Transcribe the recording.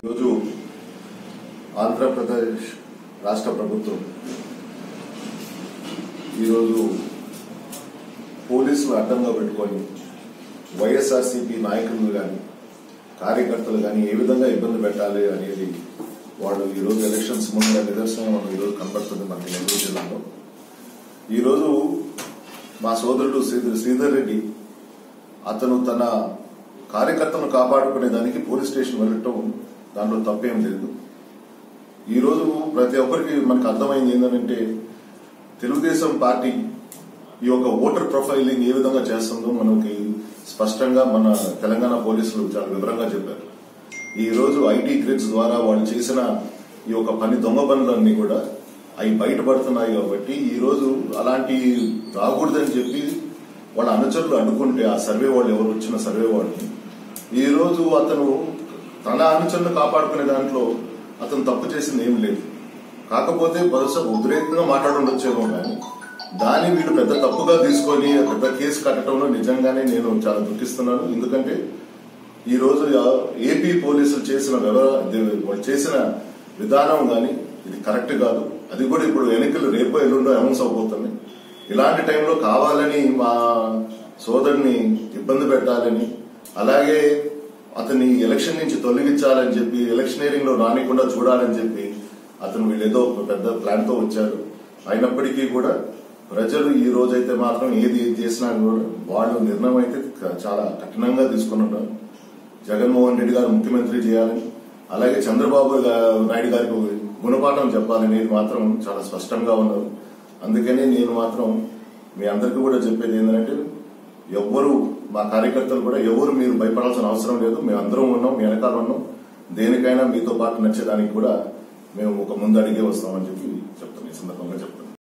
ఈరోజు ఆంధ్రప్రదేశ్ రాష్ట్ర ప్రభుత్వం ఈరోజు పోలీసులు అడ్డంగా పెట్టుకొని వైఎస్ఆర్సీపీ నాయకులను కానీ కార్యకర్తలు కానీ ఏ విధంగా ఇబ్బంది పెట్టాలి అనేది వాళ్ళు ఈరోజు ఎలక్షన్స్ ముందు నిదర్శనం మనం ఈరోజు కనబడుతుంది మనకి నెల్లూరు జిల్లాలో. ఈరోజు మా సోదరుడు శ్రీధర్ శ్రీధర్ రెడ్డి అతను తన కార్యకర్తను కాపాడుకునే దానికి పోలీస్ స్టేషన్ వెళ్ళటం దాంట్లో తప్పేం లేదు. ఈరోజు ప్రతి ఒక్కరికి మనకు అర్థమైంది ఏంటంటే తెలుగుదేశం పార్టీ ఈ యొక్క ఓటర్ ప్రొఫైలింగ్ ఏ విధంగా చేస్తుందో మనకి స్పష్టంగా మన తెలంగాణ పోలీసులు చాలా వివరంగా చెప్పారు. ఈ రోజు ఐటీ గ్రిడ్స్ ద్వారా వాళ్ళు చేసిన ఈ యొక్క పని దొంగ పనులన్నీ కూడా అవి బయటపడుతున్నాయి కాబట్టి ఈ రోజు అలాంటి రాకూడదని చెప్పి వాళ్ళ అనుచరులు అడ్డుకుంటే ఆ సర్వే వాళ్ళు ఎవరు వచ్చిన సర్వే వాళ్ళని. ఈ రోజు అతను తన అనుచరులు కాపాడుకునే దాంట్లో అతను తప్పు చేసింది ఏం లేదు. కాకపోతే బహుశా ఉద్రేకంగా మాట్లాడుండొచ్చేమో కానీ దాన్ని వీళ్ళు పెద్ద తప్పుగా తీసుకొని పెద్ద కేసు కట్టడంలో నిజంగానే నేను చాలా దుఃఖిస్తున్నాను. ఎందుకంటే ఈ రోజు ఏపీ పోలీసులు చేసిన వాళ్ళు చేసిన విధానం గాని ఇది కరెక్ట్ కాదు. అది కూడా ఇప్పుడు ఎన్నికలు రేపు ఎల్లుండో అనౌన్స్ అవబోతుంది. ఇలాంటి టైంలో కావాలని మా సోదరుని ఇబ్బంది పెట్టాలని అలాగే అతన్ని ఎలక్షన్ నుంచి తొలగించాలని చెప్పి ఎలక్షనీరింగ్లో రానికుండా చూడాలని చెప్పి అతను వీళ్ళేదో ఒక పెద్ద ప్లాన్తో వచ్చారు. అయినప్పటికీ కూడా ప్రజలు ఈ రోజైతే మాత్రం ఏది ఏది చేసినా కూడా వాళ్ళు నిర్ణయం అయితే చాలా కఠినంగా తీసుకున్నారు జగన్మోహన్ రెడ్డి గారు ముఖ్యమంత్రి చేయాలని అలాగే చంద్రబాబు నాయుడు గారికి గుణపాఠం గుణపాఠం చెప్పాలనేది మాత్రం చాలా స్పష్టంగా ఉన్నారు. అందుకనే నేను మాత్రం మీ అందరికీ కూడా చెప్పేది ఏంటంటే ఎవ్వరు మా కార్యకర్తలు కూడా ఎవరు మీరు భయపడాల్సిన అవసరం లేదు. మేము అందరం ఉన్నాం మీ వెనకాల ఉన్నాం. దేనికైనా మీతో పాటు నచ్చేదానికి కూడా మేము ఒక ముందడిగే వస్తామని చెప్పి చెప్తాను. ఈ సందర్భంగా చెప్తాను